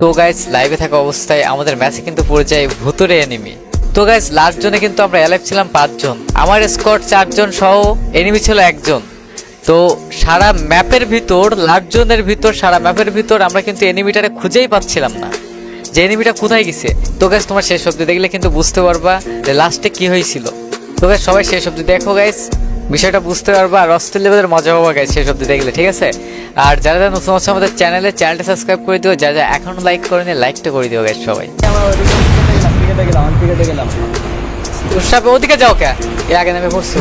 তো গাইস লাইভে থাকা অবস্থায় আমাদের ম্যাচে কিন্তু পড়ে যায় ভুতুরে এনিমি তো গাইস লাস্ট জনে কিন্তু আমরা অ্যালাইভ ছিলাম পাঁচজন। আমার স্কোয়াড চারজন সহ এনিমি ছিল একজন। তো সারা ম্যাপের ভিতর লাস্ট জোনের ভিতর, সারা ম্যাপের ভিতর আমরা কিন্তু এনিমিটারে খুঁজেই পাচ্ছিলাম না। যে এনিমিটা কোথায় গেছে? তো গাইস তোমার শেষ অব্দি দেখলে কিন্তু বুঝতে পারবা যে লাস্টে কি হয়েছিল। তো গাইস সবাই শেষ অব্দি দেখো গাইস বিষয়টা বুঝতে পারবা আর অস্থির লেভেলের মজা পাবা গাইস শেষ অব্দি দেখলে, ঠিক আছে? আর যারা যারা নতুন হচ্ছে আমাদের চ্যানেলে চ্যানেলটা সাবস্ক্রাইব করে দিও যা যা এখনও লাইক করেনি লাইকটা করে দিও গাইস সবাই। ওদিকে যাও কে? এর আগে নেমে পড়ছে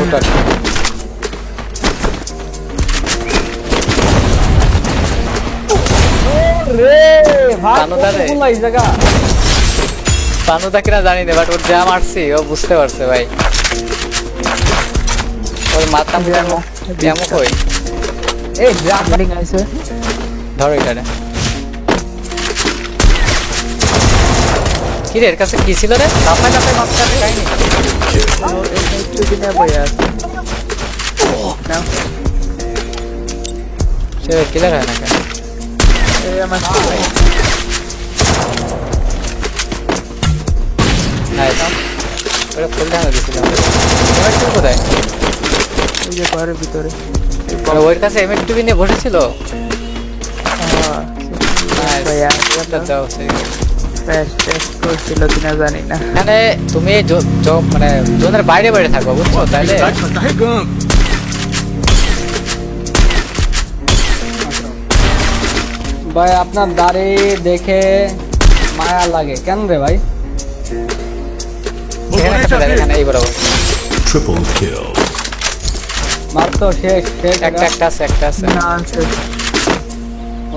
কিনা জানি না বাট ওর যা মারছি, ও বুঝতে পারছে, ভাই। ওর মাথা ব্যায়ামও কই? এই ড্রাগ কাটিং আছে ধরো এখানে কি রে এর কাছে কি ছিল রে? লাফায় লাফায় মাথা খাইনি একটু দিনে বই আছে নাও সে কিলার হয় না কেন এই আমার ফুল কোথায়? এই যে ঘরের ভিতরে। মানে ওর কাছে এমএফ টিভি নিয়ে বসেছিল? হ্যাঁ করছিল কিনা জানি না। এখানে তুমি মানে জোনের বাইরে বাইরে থাকো বুঝছ? তাহলে ভাই আপনার দাড়ি দেখে মায়া লাগে। কেন রে ভাই? এখানে একটা মাত্র শেষ শেষ একটা একটা আছে একটা আছে।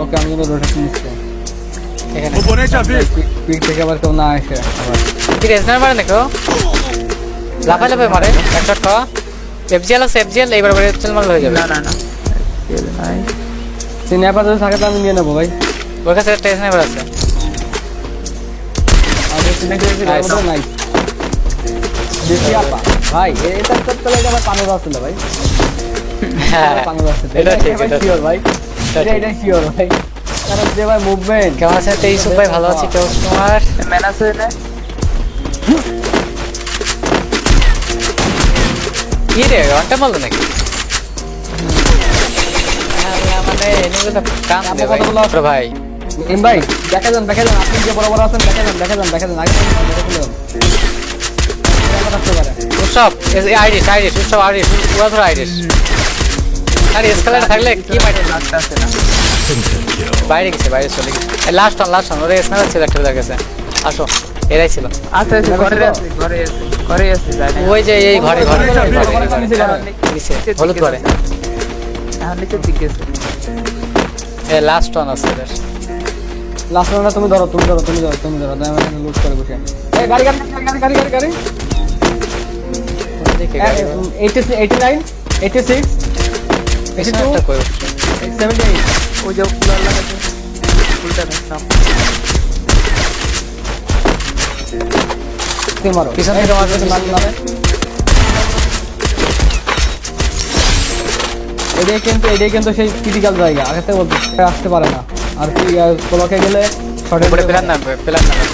ওকে আমি কিন্তু রোটেশন নিচ্ছি। এখানে। পিক থেকে আবার কেউ না আসে কি রেজনার মারে নাকি লাফাই লাফাই মারে। এক শট খাওয়া এফজিএল আছে এফজিএল এইবার করে এফজিএল মারলে হয়ে যাবে। না না না। সিনেমা যদি থাকে তো আমি নিয়ে নেব ভাই। ওর কাছে একটা স্নাইপার আছে। আমাদের সিনেমা নাই? বেশি আপা ভাই এটা তো তাহলে এটা আমার পানি রাস্তা ভাই? হ্যাঁ পানি রাস্তা এটা ঠিক এটা শিওর ভাই। এটা এটা শিওর ভাই। কারণ যে ভাই মুভমেন্ট কেমন আছে তেইশ ভাই ভালো আছি কেউ তোমার? ম্যান আছে না কি রে ঘণ্টা মারলো নাকি? আল্লাহ, মানে কাম দে ভাই। ভাই। দেখা যান দেখা যান। আপনি যে বড় বড় আছেন দেখা যান দেখা যান দেখা যান। আগে থেকে দেখা পারে। উৎসব আইরিশ আইরিশ উৎসব আইরিশ পুরো ধরো আইরিশ আর থাকলে কি মাইটে আসতে আসতে না বাইরে গেছে বাইরে চলে গেছে। লাস্ট অন লাস্ট অন ওরে স্নাইপার ছিল একটা গেছে। আসো এরাই ছিল। আচ্ছা আচ্ছা ঘরে আছে ঘরে আছে ঘরে আছে ওই যে এই ঘরে ঘরে নিচে, হলুদ ঘরে। দিকে এ লাস্ট অন আছে এদের। লাস্ট রাউন্ডটা তুমি ধরো তুমি ধরো তুমি ধরো তুমি ধরো আমি লুট করে বসে। এই গাড়ি গাড়ি গাড়ি গাড়ি গাড়ি। গাড়ি ওদিকে গাড়ি ঘোড়া। 89 86 পিছনে একটা কই উঠছে। 78 ওই যে কুলার লাগাতে ফুলটা নাম। তুই মারো। পিছন থেকে মারবে, পিছন মার এটাই কিন্তু এটাই কিন্তু সেই ক্রিটিক্যাল জায়গা। আগে থেকে বলতে আসতে পারে না। আর কি কোলকে গেলে শর্টে উপরে প্ল্যান নামবে প্ল্যান নামবে।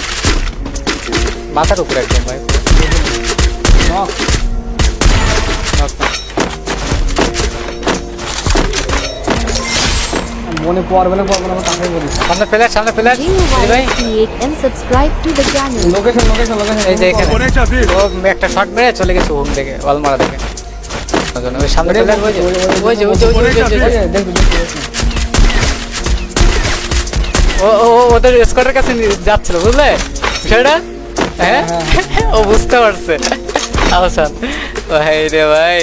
মাথার উপরে একদম ভাই। না। মনে পড়বে না পড়বে না বলিস সামনে প্লেয়ার সামনে প্লেয়ার এই ভাই? লোকেশন লোকেশন লোকেশন এই যে এখানে। ও একটা শট মেরে চলে গেছে হোম থেকে ওয়াল মারা থেকে ওই সামনে প্লেয়ার ওই যে ওই যে ওই যে ওই ও ও ও ওদের স্কোয়াডের কাছে যাচ্ছিল বুঝলে? বিষয়টা? হ্যাঁ? ও বুঝতে পারছে। আহসান। ভাই রে ভাই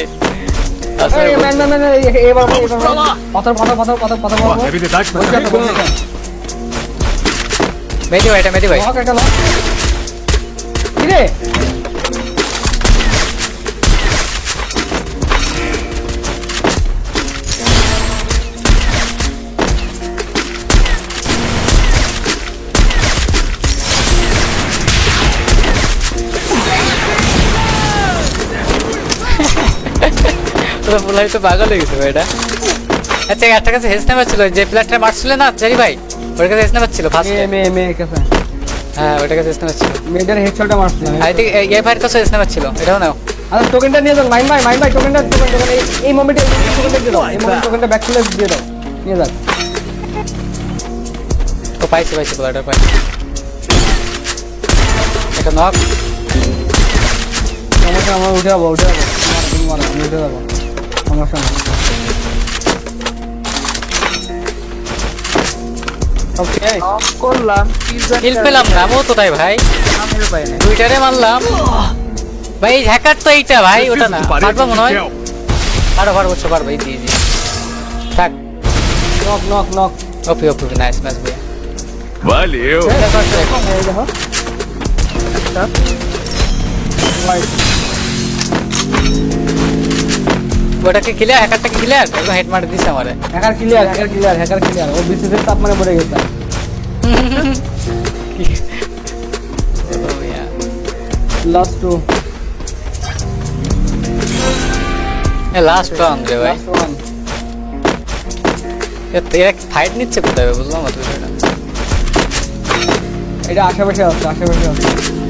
মেদি ভাই এটা মেদি ভাই লক একটা লক কি রে তোরা বলাই তো পাগল হয়ে গেছে এটা আচ্ছা একটা কাছে হেস নাম্বার ছিল যে প্লেয়ারটা মারছিল না জারি ভাই? ওর কাছে স্ন্যাপার ছিল ফার্স্ট মেয়ে কাছে। হ্যাঁ ওটার কাছে স্ন্যাপার ছিল মেয়েটার হেডশটটা মারছিলাম আই থিঙ্ক এই ফায়ার কাছে স্ন্যাপার ছিল এটাও নাও। আচ্ছা টোকেনটা নিয়ে যান মাইন ভাই মাইন ভাই টোকেনটা টোকেন টোকেন এই মোমেন্টে টোকেনটা দিয়ে দাও এই মোমেন্টে টোকেনটা ব্যাক দিয়ে দাও নিয়ে যান ও পাইছি পাইছি বলাটা পাইছি। এটা নক আমার উঠে যাব উঠে যাব। আমি উঠে যাব। সমস্যা নেই ওকে করলাম কিল পেলাম না আমও তো তাই ভাই। আমিও পাই না দুইটারে মারলাম। ভাই হ্যাকার তো এইটা ভাই ওটা না। পারব মনে হয়? পারো পারব সে পারব এই দিয়ে দিয়ে। থাক। Knock knock knock OP OP nice ভাই। দেখো ওটাকে ক্লিয়ার হ্যাকারটাকে ক্লিয়ার একদম হেড মার দিছে আমারে। Hacker clear hacker clear hacker clear ও বিসিসের তাপ মানে পড়ে গেছে। লাস্ট টু লাস্ট রাউন্ড রে ভাই। লাস্ট ওয়ান এ- এরা ফাইট নিচ্ছে কোথায় বুঝলাম না বিষয়টা এটা আশেপাশে আছে আশেপাশে আছে।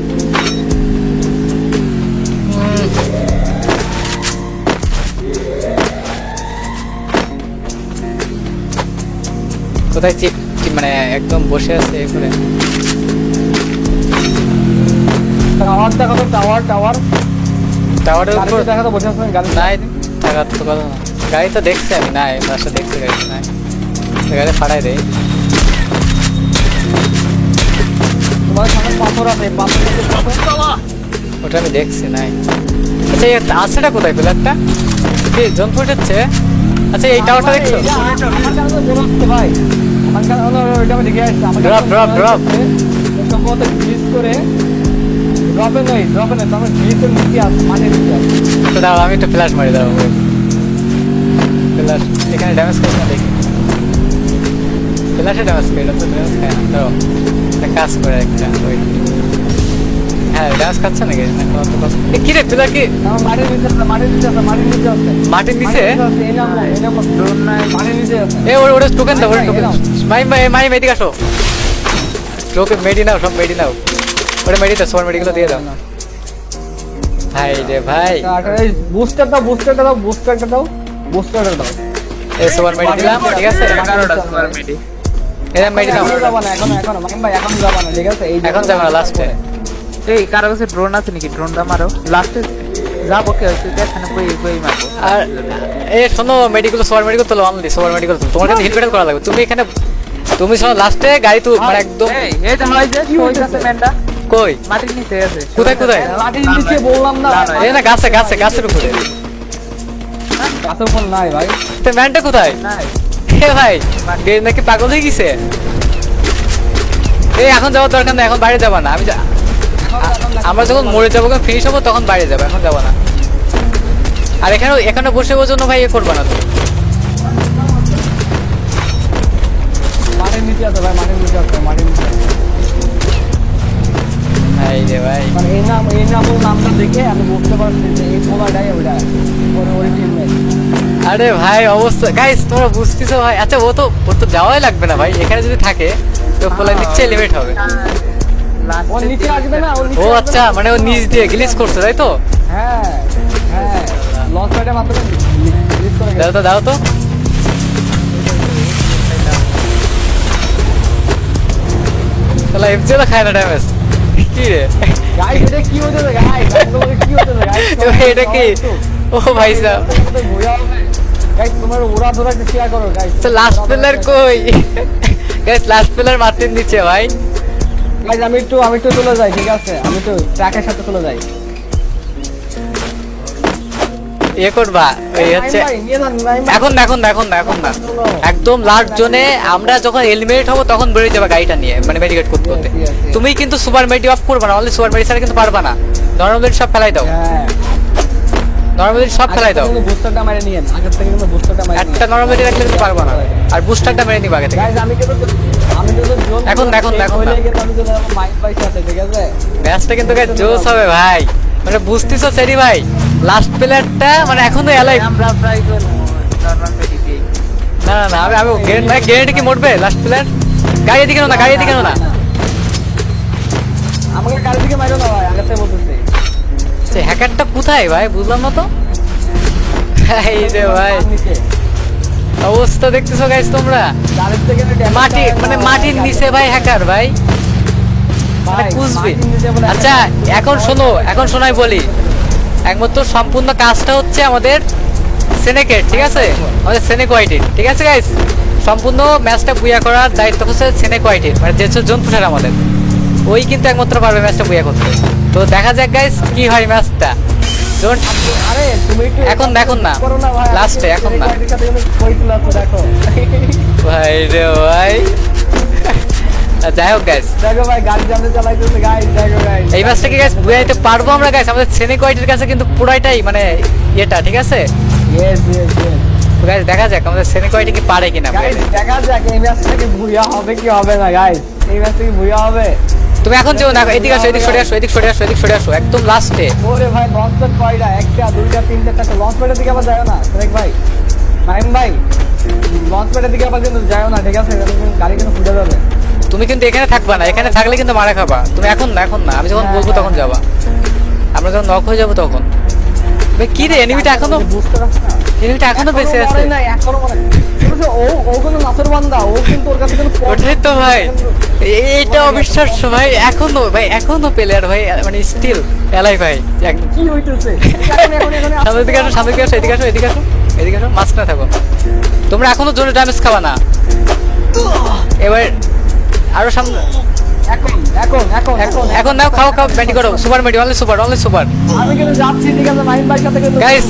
কোথায় চিপ মানে একদম বসে আছে এ করে টাওয়ার দেখো তো টাওয়ার টাওয়ার টাওয়ারের উপর দেখা তো বসে আছেন গাড়ি নাই থাকার তো কথা না গাড়ি তো দেখছি আমি নাই বাসা দেখছি গাড়ি নাই। গাড়ি ফাড়াই দেয় তোমার সামনে পাথর আছে ওটা আমি দেখছি নাই। আচ্ছা আছেটা কোথায় প্লেয়ারটা কি জন ফুটেছে আচ্ছা এই টাওয়ারটা দেখছ? ভাই. সম্ভবত করে ড্রপে নয় ড্রপে নয় তখন গ্লিচের নিচে আছে মাঠের নিচে আছে তো দাও আমি একটু ফ্ল্যাশ মারি দাও ফ্ল্যাশ এখানে ড্যামেজ খাই না দেখি। ফ্ল্যাশে ড্যামেজ খাই এটা তো ড্যামেজ খায় না একটা কাজ করে একটা ওই হ্যাঁ ড্যামেজ খাচ্ছে নাকি? না খাওয়া তো কথা- এ, কি রে ফ্ল্যাশ কি আমার নিচে আছে মাঠের নিচে আছে মাঠের নিচে আছে। মাটির নিচে? মাঠের নিচে আছে, এই নাম না, এই নাম না, মাঠের নিচে আছে। এ ওরে ওরে টোকেন দাও ওরে টোকেন মাই মাই মাই মেডি আসো। টোকেন মেডি নাও সব মেডি নাও। ওরে মেডি দাও সবার মেডিগুলো দিয়ে দাও। ভাই রে ভাই। বুস্টার দাও বুস্টারটা দাও বুস্টারটা দাও বুস্টারটা দাও। এই সবার মেডি দিলাম ঠিক আছে? এগারোটা সুপার মেডি এরা মেডি নাও। এখনও যাবা না এখনও এখনও মাইম ভাই এখনও যাবা না ঠিক আছে? এই এখন যাব না লাস্টে এই কারও কাছে ড্রোন আছে নাকি? ড্রোনটা মারো। লাস্টে যাব কে এখানে বই বই মারবো। আর এ শোনো মেডিকেল মেডিকেল সবার মেডিকেল তোলো তোমার কাছে করা লাগবে। তুমি এখানে তুমি শোনো লাস্টে গাড়ি তো মানে একদম এই যে হয় কাছে ম্যানটা। কই? মাটির নিচে আছে। কোথায় কোথায়? লাঠির নিচে বললাম না। না, এই না গাছে গাছে গাছের উপরে। গাছের উপর নাই ভাই। তো ম্যানটা কোথায়? নাই। এ ভাই নাকি পাগল হয়ে গেছে? এই এখন যাওয়ার দরকার নেই এখন বাইরে যাবা না। আমি আমরা যখন মরে যাব ফিনিশ হব তখন বাইরে যাব এখন যাব না। আর এখানে এখানে বসে বসে ভাই এ করবা না তো। ভাই রে ভাই। মানে এই নাম এই নাম নামটা দেখে আমি বুঝতে পারছি যে এই পোলাটাই ওটা ওর ওর টিমমেট আরে ভাই অবস্থা। গাইস তোমরা বুঝতেছো ভাই। আচ্ছা ও তো ও তো যাওয়াই লাগবে না ভাই। এখানে যদি থাকে তো ফলে নিচে লিমিট হবে। ওর নিচে আসবে না? ও আচ্ছা মানে ও নিচ দিয়ে গ্লিচ করছে তাই তো? হ্যাঁ হ্যাঁ লঞ্চ দাও তো দাও তো। তাহলে এফজে তো খায় না ড্যামেজ। কি রে? গাইস এটা কি হইতেছে গাইস কি হইতেছে গাইস এটা কি? ও ভাই সাহেব গাইস তোমার ওরা ধরা শেয়ার করো গাইস লাস্ট প্লেয়ার কই? গাইস লাস্ট প্লেয়ার মারতে দিচ্ছে ভাই। গাইস আমি একটু আমি একটু চলে যাই ঠিক আছে? আমি একটু ট্রাকের সাথে চলে যাই। ইয়ে করবা এই হচ্ছে। এখন এখন না এখন না এখন না একদম লাস্ট জোনে আমরা যখন এলিমিনেট হব তখন বেরিয়ে যাবে গাড়িটা নিয়ে মানে মেডিকেট করতে করতে. তুমি কিন্তু সুপার মেডি অফ করবা না অনলি সুপার মেডি ছাড়া কিন্তু পারবা না। নর্মাল সব ফেলাই দাও। হ্যাঁ। নর্মাল সব ফেলাই দাও। বুস্টারটা মেরে আগের থেকে কিন্তু বুস্টারটা মেরে একটা নর্মাল রাখলে কিন্তু পারবা না। আর বুস্টারটা মেরে নিবা আগে থেকে। আমি কিন্তু আমি কিন্তু এখন না, এখন না, এখন আমি কিন্তু পাইছি আছে ঠিক আছে? ম্যাচটা কিন্তু জোস হবে ভাই। মানে বুঝতেছো সেরি ভাই? লাস্ট প্লেয়ারটা মানে এখনও এলাই আমরা নরমাল না না না আমি আমি কি মরবে? লাস্ট প্লেয়ার গাড়ি নাও না গাড়ি নাও না। আমাকে গাড়ি দিকে মারো না ভাই আগে বলতেছে। সে হ্যাকারটা কোথায় ভাই? বুঝলাম না তো। এই রে ভাই। অবস্থা দেখতেছো গাইস তোমরা? মাটি মানে মাটির নিচে ভাই হ্যাকার ভাই। মানে আচ্ছা এখন শোনো এখন শোনাই বলি। একমাত্র সম্পূর্ণ কাজটা হচ্ছে আমাদের সেনেকের ঠিক আছে? আমাদের সেনেক হোয়াইটের ঠিক আছে গাইস সম্পূর্ণ ম্যাচটা বুয়া করার দায়িত্ব হচ্ছে সেনেক হোয়াইটের মানে যে জন পুষার আমাদের। ওই কিন্তু একমাত্র পারবে ম্যাচটা বুয়া করতে। তো দেখা যাক গাইস কি হয় ম্যাচটা। এখন দেখুন না। এ, এখন না। ভাই রে ভাই। যাই হোক গাইস এই ম্যাচটা কি গাইস বুঝাইতে পারব আমরা গাইস আমাদের সেনেক হোয়াইটের কাছে কিন্তু পুরাইটাই মানে ইয়েটা ঠিক আছে? গাইস দেখা যাক আমাদের সেনেক হোয়াইটে কি পারে কিনা দেখা যাক এই ম্যাচটা কি ভুইয়া হবে কি হবে না গাইস এই ম্যাচটা কি ভুইয়া হবে। তুমি এখন যেও না এদিক আসো এদিক সরে আসো এদিক সরে আসো এদিক সরে আসো একদম লাস্টে ওরে ভাই লঞ্চ প্যাড কয়টা? একটা দুইটা তিনটা চারটা। লঞ্চ প্যাডের দিকে আবার যায় না দেখ ভাই। নাইম ভাই লঞ্চ প্যাডের দিকে আবার কিন্তু যায় না ঠিক আছে? গাড়ি কিন্তু ফুটে যাবে। তুমি কিন্তু এখানে থাকবা না এখানে থাকলে কিন্তু মারা খাবা। তুমি এখন না এখন না আমি যখন বলব তখন যাবা। আমরা যখন নক হয়ে যাব তখন। ভাই কি রে এনিমিটা এখনও না এনিমিটা এখনও বেঁচে আছে। নাই, এখনও ও ও কোনো নাসর বান্দা ও কিন্তু ওর কাছে কিন্তু ওটাই তো ভাই। অবিশ্বাস্য ভাই এখনও ভাই এখনও প্লেয়ার ভাই মানে স্টিল এলাই ভাই কি হইতেছে? এখন এখন এখন সামনের দিকে আসো সামনের দিকে আসো এদিকে আসো এদিকে আসো এদিকে আসো থাকো। তোমরা এখনও জোরে ড্যামেজ খাবা না। এবার আরও সামনে এখন। এখন এখন নাও খাও খাও ব্যাটি করো। সুপার মেডি অনলি সুপার অনলি সুপার। আমি কিন্তু যাচ্ছি ঠিক আছে মাহিম ভাইয়ের সাথে কিন্তু গাইস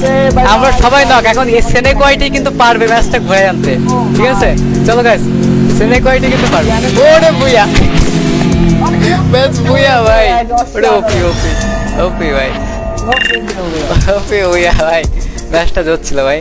আমরা সবাই নক এখন এই সেনেক ওয়াইটি কিন্তু পারবে ম্যাচটা ঘুরে আনতে? ঠিক আছে? চলো গাইস সেনেক ওয়াইটি কিন্তু পারবে? ওরে বুইয়া। ম্যাচ বুইয়া ভাই। ওরে ওপি ওপি ওপি ভাই. ওপি বুইয়া ভাই। ম্যাচটা জোর ছিল ভাই।